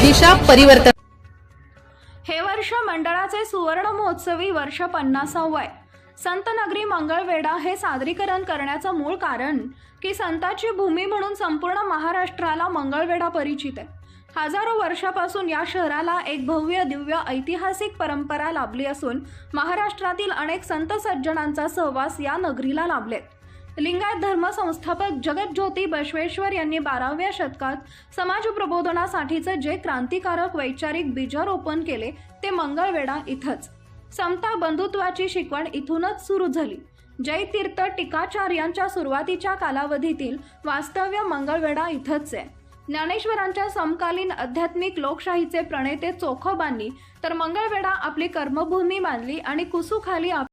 दिशा परिवर्तन. हे वर्ष मंडळाचे सुवर्ण महोत्सवी वर्ष पन्नासावं आहे. मंगळवेढा हे सादरीकरण करण्याचं मूळ कारण की संताची भूमी म्हणून संपूर्ण महाराष्ट्राला मंगळवेढा परिचित आहे. हजारो वर्षापासून या शहराला एक भव्य दिव्य ऐतिहासिक परंपरा लाभली असून महाराष्ट्रातील अनेक संत सज्जनांचा सहवास या नगरीला लाभलेत. लिंगायत धर्म संस्थापक जगज्योती बसवेश्वर यांनी बाराव्या शतकात समाज प्रबोधनासाठीचं जे क्रांतिकारक वैचारिक बीजारोपण केले ते मंगळवेढा इथंच. समता बंधुत्वाची शिकवण इथूनच सुरू झाली. जयतीर्थ टीकाचार्यांच्या सुरुवातीच्या कालावधीतील वास्तव्य मंगळवेढा इथंच आहे. ज्ञानेश्वरांच्या समकालीन आध्यात्मिक लोकशाहीचे प्रणेते चोखोबांनी तर मंगळवेढा आपली कर्मभूमी मानली आणि कुसुखाली आप